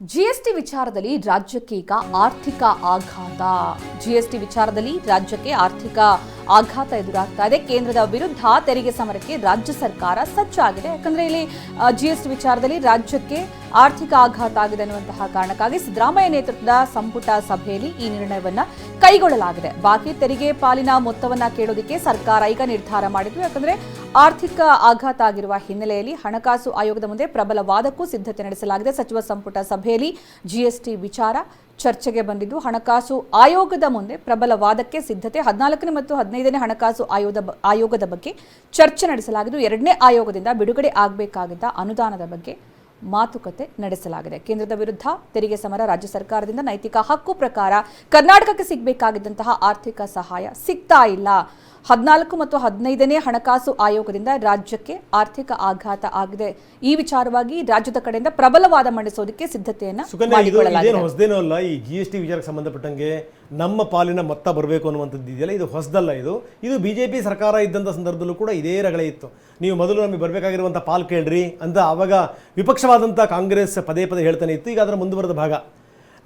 GST ವಿಚಾರದಲ್ಲಿ ರಾಜ್ಯಕ್ಕೆ ಈಗ ಆರ್ಥಿಕ ಆಘಾತ. ಜಿಎಸ್ಟಿ ವಿಚಾರದಲ್ಲಿ ರಾಜ್ಯಕ್ಕೆ ಆರ್ಥಿಕ ಆಘಾತ ಎದುರಾಗ್ತಾ ಇದೆ. ಕೇಂದ್ರದ ವಿರುದ್ಧ ತೆರಿಗೆ ಸಮರಕ್ಕೆ ರಾಜ್ಯ ಸರ್ಕಾರ ಸಜ್ಜಾಗಿದೆ. ಯಾಕಂದ್ರೆ ಇಲ್ಲಿ ಜಿಎಸ್ಟಿ ವಿಚಾರದಲ್ಲಿ ರಾಜ್ಯಕ್ಕೆ ಆರ್ಥಿಕ ಆಘಾತ ಆಗಿದೆ ಅನ್ನುವಂತಹ ಕಾರಣಕ್ಕಾಗಿ ಸಿದ್ದರಾಮಯ್ಯ ನೇತೃತ್ವದ ಸಂಪುಟ ಸಭೆಯಲ್ಲಿ ಈ ನಿರ್ಣಯವನ್ನ ಕೈಗೊಳ್ಳಲಾಗಿದೆ. ಬಾಕಿ ತೆರಿಗೆ ಪಾಲಿನ ಮೊತ್ತವನ್ನ ಕೇಳೋದಕ್ಕೆ ಸರ್ಕಾರ ಈಗ ನಿರ್ಧಾರ ಮಾಡಿದ್ರು ಯಾಕಂದ್ರೆ ಆರ್ಥಿಕ ಆಘಾತ ಆಗಿರುವ ಹಿನ್ನೆಲೆಯಲ್ಲಿ ಹಣಕಾಸು ಆಯೋಗದ ಮುಂದೆ ಪ್ರಬಲ ವಾದಕ್ಕೂ ಸಿದ್ಧತೆ ನಡೆಸಲಾಗಿದೆ. ಸಚಿವ ಸಂಪುಟ ಸಭೆಯಲ್ಲಿ ಜಿಎಸ್ಟಿ ವಿಚಾರ ಚರ್ಚೆಗೆ ಬಂದಿದ್ದು, ಹಣಕಾಸು ಆಯೋಗದ ಮುಂದೆ ಪ್ರಬಲ ವಾದಕ್ಕೆ ಸಿದ್ಧತೆ, ಹದಿನಾಲ್ಕನೇ ಮತ್ತು ಹದಿನೈದನೇ ಹಣಕಾಸು ಆಯೋಗದ ಆಯೋಗದ ಬಗ್ಗೆ ಚರ್ಚೆ ನಡೆಸಲಾಗಿದ್ದು, ಎರಡನೇ ಆಯೋಗದಿಂದ ಬಿಡುಗಡೆ ಆಗಬೇಕಾಗಿದ್ದ ಅನುದಾನದ ಬಗ್ಗೆ ಮಾತುಕತೆ ನಡೆಸಲಾಗಿದೆ. ಕೇಂದ್ರದ ವಿರುದ್ಧ ತೆರಿಗೆ ಸಮರ ರಾಜ್ಯ ಸರ್ಕಾರದಿಂದ ನೈತಿಕ ಹಕ್ಕು ಪ್ರಕಾರ ಕರ್ನಾಟಕಕ್ಕೆ ಸಿಗಬೇಕಾಗಿದ್ದಂತಹ ಆರ್ಥಿಕ ಸಹಾಯ ಸಿಗ್ತಾ ಇಲ್ಲ. ಹದಿನಾಲ್ಕು ಮತ್ತು ಹದಿನೈದನೇ ಹಣಕಾಸು ಆಯೋಗದಿಂದ ರಾಜ್ಯಕ್ಕೆ ಆರ್ಥಿಕ ಆಘಾತ ಆಗಿದೆ. ಈ ವಿಚಾರವಾಗಿ ರಾಜ್ಯದ ಕಡೆಯಿಂದ ಪ್ರಬಲವಾದ ಮಂಡಿಸೋದಕ್ಕೆ ಸಿದ್ಧತೆಯನ್ನ ಹೊಸದೇನೋ ಅಲ್ಲ ಈ ಜಿ ಎಸ್ ಟಿ ವಿಚಾರಕ್ಕೆ ಸಂಬಂಧಪಟ್ಟಂಗೆ ನಮ್ಮ ಪಾಲಿನ ಮೊತ್ತ ಬರಬೇಕು ಅನ್ನುವಂಥದ್ದು ಇದೆಯಲ್ಲ ಇದು ಹೊಸದಲ್ಲ ಇದು. ಇದು ಬಿಜೆಪಿ ಸರ್ಕಾರ ಇದ್ದಂಥ ಸಂದರ್ಭದಲ್ಲೂ ಕೂಡ ಇದೇ ರಗಳೆ ಇತ್ತು. ನೀವು ಮೊದಲು ನಮಗೆ ಬರಬೇಕಾಗಿರುವಂಥ ಪಾಲ್ ಕೇಳ್ರಿ ಅಂತ ಆವಾಗ ವಿಪಕ್ಷವಾದಂಥ ಕಾಂಗ್ರೆಸ್ ಪದೇ ಪದೇ ಹೇಳ್ತಾನೆ ಇತ್ತು ಈಗ ಅದರ ಮುಂದುವರೆದ ಭಾಗ.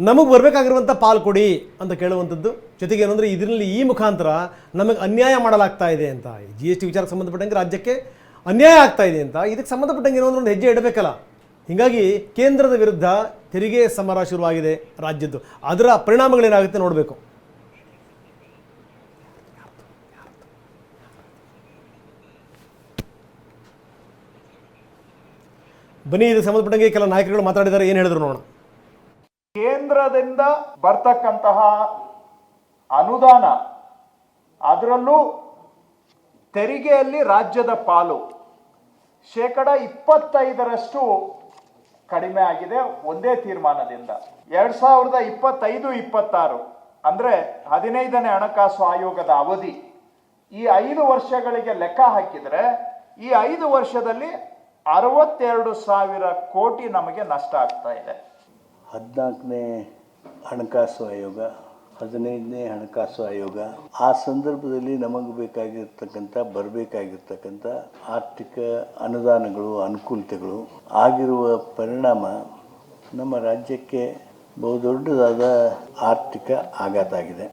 ನಮಗೆ ಬರಬೇಕಾಗಿರುವಂಥ ಪಾಲ್ ಕೊಡಿ ಅಂತ ಕೇಳುವಂಥದ್ದು ಜೊತೆಗೆ ಏನಂದರೆ ಇದರಲ್ಲಿ ಈ ಮುಖಾಂತರ ನಮಗೆ ಅನ್ಯಾಯ ಮಾಡಲಾಗ್ತಾ ಇದೆ ಅಂತ. ಜಿ ಎಸ್ ಟಿ ವಿಚಾರಕ್ಕೆ ಸಂಬಂಧಪಟ್ಟಂಗೆ ರಾಜ್ಯಕ್ಕೆ ಅನ್ಯಾಯ ಆಗ್ತಾ ಇದೆ ಅಂತ. ಇದಕ್ಕೆ ಸಂಬಂಧಪಟ್ಟಂಗೆ ಏನೋ ಒಂದು ಹೆಜ್ಜೆ ಇಡಬೇಕಲ್ಲ. ಹೀಗಾಗಿ ಕೇಂದ್ರದ ವಿರುದ್ಧ ತೆರಿಗೆ ಸಮರ ಶುರುವಾಗಿದೆ ರಾಜ್ಯದ್ದು. ಅದರ ಪರಿಣಾಮಗಳೇನಾಗುತ್ತೆ ನೋಡಬೇಕು. ಬನ್ನಿ, ಇದಕ್ಕೆ ಸಂಬಂಧಪಟ್ಟಂಗೆ ಕೆಲ ನಾಯಕರುಗಳು ಮಾತಾಡಿದ್ದಾರೆ. ಏನು ಹೇಳಿದ್ರು ನೋಡೋಣ. ಕೇಂದ್ರದಿಂದ ಬರ್ತಕ್ಕಂತಹ ಅನುದಾನ, ಅದರಲ್ಲೂ ತೆರಿಗೆಯಲ್ಲಿ ರಾಜ್ಯದ ಪಾಲು. ಶೇಕಡ ಇಪ್ಪತ್ತೈದರಷ್ಟು ಕಡಿಮೆ ಆಗಿದೆ ಒಂದೇ ತೀರ್ಮಾನದಿಂದ. ಎರಡ್ ಸಾವಿರದ ಇಪ್ಪತ್ತೈದು, ಇಪ್ಪತ್ತಾರು, ಅಂದ್ರೆ ಹದಿನೈದನೇ ಹಣಕಾಸು ಆಯೋಗದ ಅವಧಿ. ಈ ಐದು ವರ್ಷಗಳಿಗೆ ಲೆಕ್ಕ ಹಾಕಿದ್ರೆ ಈ ಐದು ವರ್ಷದಲ್ಲಿ ಅರವತ್ತೆರಡು ಸಾವಿರ ಕೋಟಿ ನಮಗೆ ನಷ್ಟ ಆಗ್ತಾ ಇದೆ. ಹದಿನಾಲ್ಕನೇ ಹಣಕಾಸು ಆಯೋಗ, ಹದಿನೈದನೇ ಹಣಕಾಸು ಆಯೋಗ, ಆ ಸಂದರ್ಭದಲ್ಲಿ ನಮಗೆ ಬೇಕಾಗಿರ್ತಕ್ಕಂಥ, ಬರಬೇಕಾಗಿರ್ತಕ್ಕಂಥ ಆರ್ಥಿಕ ಅನುದಾನಗಳು, ಅನುಕೂಲತೆಗಳು ಆಗಿರುವ ಪರಿಣಾಮ ನಮ್ಮ ರಾಜ್ಯಕ್ಕೆ ಬಹುದೊಡ್ಡದಾದ ಆರ್ಥಿಕ ಆಘಾತ ಆಗಿದೆ.